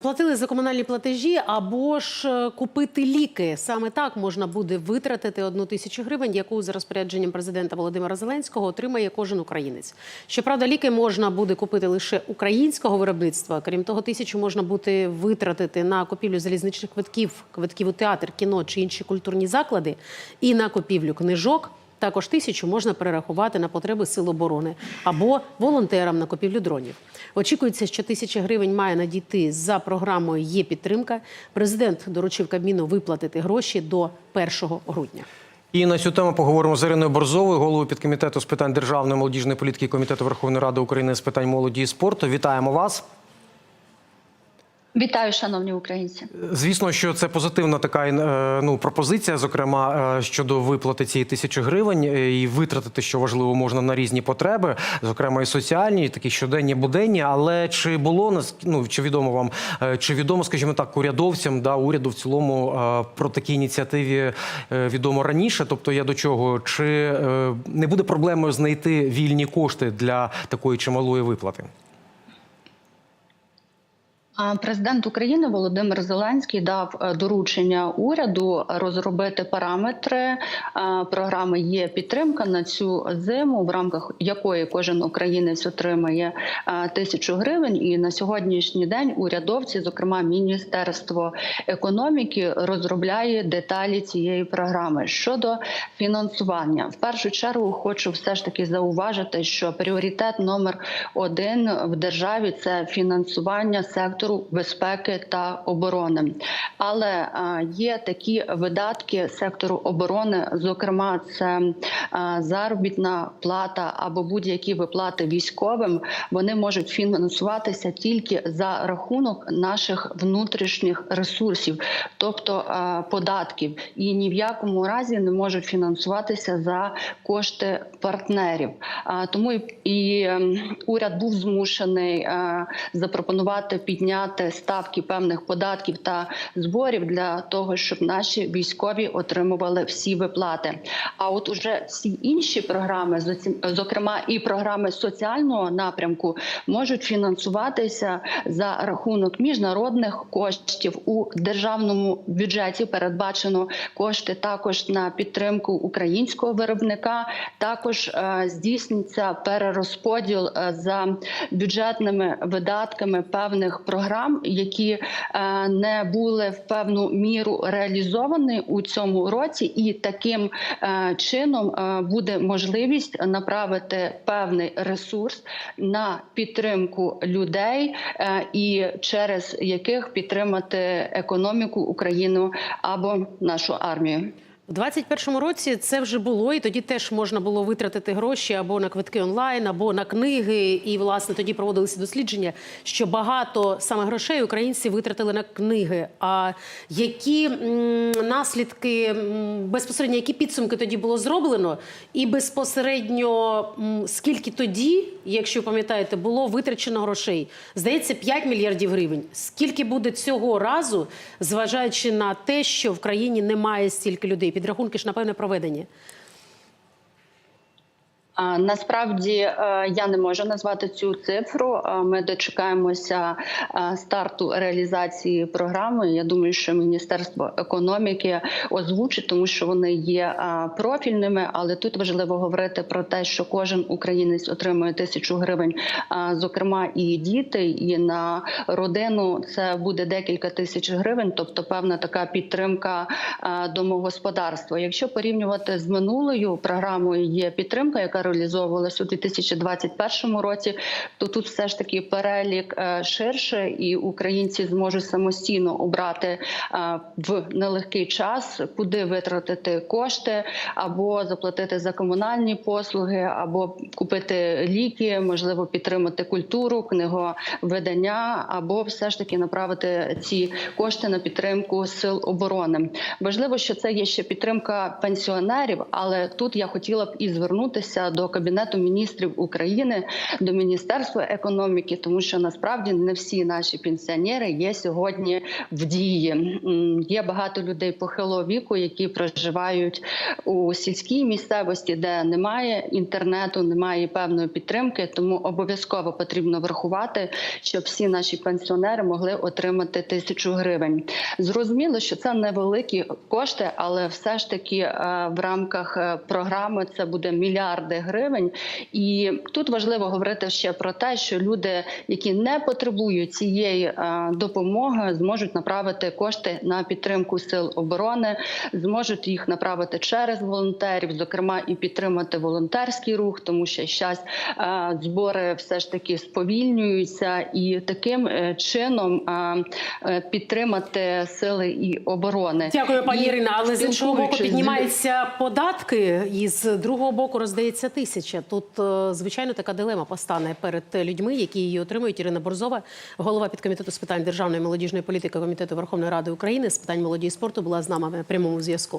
Платили за комунальні платежі або ж е, купити ліки. Саме так можна буде витратити одну тисячу гривень, яку за розпорядженням президента Володимира Зеленського отримає кожен українець. Щоправда, ліки можна буде купити лише українського виробництва. Крім того, тисячу можна буде витратити на купівлю залізничних квитків, квитків у театр, кіно чи інші культурні заклади, і на купівлю книжок. Також тисячу можна перерахувати на потреби сил оборони або волонтерам на купівлю дронів. Очікується, що тисяча гривень має надійти за програмою Є підтримка. Президент доручив Кабміну виплатити гроші до 1 грудня. І на цю тему поговоримо з Іриною Борзовою, головою підкомітету з питань державної молодіжної політики комітету Верховної Ради України з питань молоді і спорту. Вітаємо вас. Вітаю, шановні українці. Звісно, що це позитивна така е, ну пропозиція, зокрема е, щодо виплати цієї тисячі гривень е, і витратити, що важливо, можна на різні потреби, зокрема і соціальні, і такі щоденні буденні. Але чи було ну чи відомо вам, чи відомо, скажімо так, урядовцям да уряду в цілому про такі ініціативі е, відомо раніше? Тобто я до чого чи не буде проблемою знайти вільні кошти для такої чималої виплати? Президент України Володимир Зеленський дав е, доручення уряду розробити параметри е, програми. Є підтримка на цю зиму, в рамках якої кожен українець отримає е, тисячу гривень. І на сьогоднішній день урядовці, зокрема Міністерство економіки, розробляє деталі цієї програми щодо фінансування. В першу чергу хочу все ж таки зауважити, що пріоритет номер один в державі це фінансування сектору безпеки та оборони. Але є такі видатки сектору оборони, зокрема, це заробітна плата або будь-які виплати військовим. Вони можуть фінансуватися тільки за рахунок наших внутрішніх ресурсів, тобто податків, і ні в якому разі не можуть фінансуватися за кошти партнерів. Тому і, і ем, уряд був змушений запропонувати підняти ставки певних податків та зборів для того, щоб наші військові отримували всі виплати. А от уже всі інші програми, зокрема і програми соціального напрямку, можуть фінансуватися за рахунок міжнародних коштів у державному бюджеті. Передбачено кошти також на підтримку українського виробника. Також е, здійсниться перерозподіл е, за бюджетними видатками певних програм, які е, не були в певну міру реалізовані у цьому році, і таким е, чином е, буде можливість направити певний ресурс на підтримку людей і через яких підтримати економіку Україну або нашу армію. У 21-му році це вже було, і тоді теж можна було витратити гроші або на квитки онлайн, або на книги. І власне тоді проводилися дослідження, що багато саме грошей українці витратили на книги. А які наслідки безпосередньо, які підсумки тоді було зроблено, і безпосередньо скільки тоді, якщо пам'ятаєте, було витрачено грошей? Здається, 5 мільярдів гривень. Скільки буде цього разу, зважаючи на те, що в країні немає стільки людей? Підрахунки ж напевне проведені. Насправді е, я не можу назвати цю цифру. Ми дочекаємося е, старту реалізації програми. Я думаю, що Міністерство економіки озвучить, тому що вони є е, профільними. Але тут важливо говорити про те, що кожен українець отримує тисячу гривень, зокрема і діти, і на родину це буде декілька тисяч гривень, тобто певна така підтримка домогосподарства. Якщо порівнювати з минулою програмою, є підтримка, яка реалізовувалась у 2021 році, то тут все ж таки перелік е, ширше, і українці зможуть самостійно обрати е, в нелегкий час, куди витратити кошти, або заплатити за комунальні послуги, або купити ліки, можливо, підтримати культуру, книговидання, або все ж таки направити ці кошти на підтримку сил оборони. Важливо, що це є ще підтримка пенсіонерів, але тут я хотіла б і звернутися до кабінету міністрів України, до міністерства економіки, тому що насправді не всі наші пенсіонери є сьогодні в дії. Є багато людей похилого віку, які проживають у сільській місцевості, де немає інтернету, немає певної підтримки. Тому обов'язково потрібно врахувати, щоб всі наші пенсіонери могли отримати тисячу гривень. Зрозуміло, що це невеликі кошти, але все ж таки е, в рамках е, програми це буде мільярди гривень. І тут важливо говорити ще про те, що люди, які не потребують цієї е, допомоги, зможуть направити кошти на підтримку сил оборони, зможуть їх направити через волонтерів, зокрема і підтримати волонтерський рух, тому що зараз е, збори все ж таки сповільнюються, і таким е, чином підтримати сили і оборони. Дякую, пані Ірина. Але з іншого боку піднімаються податки, і з другого боку роздається тисяча. Тут е, звичайно така дилема постане перед людьми, які її отримують. Ірина Борзова, голова підкомітету з питань державної молодіжної політики комітету Верховної Ради України з питань молоді і спорту, була з нами в прямому зв'язку.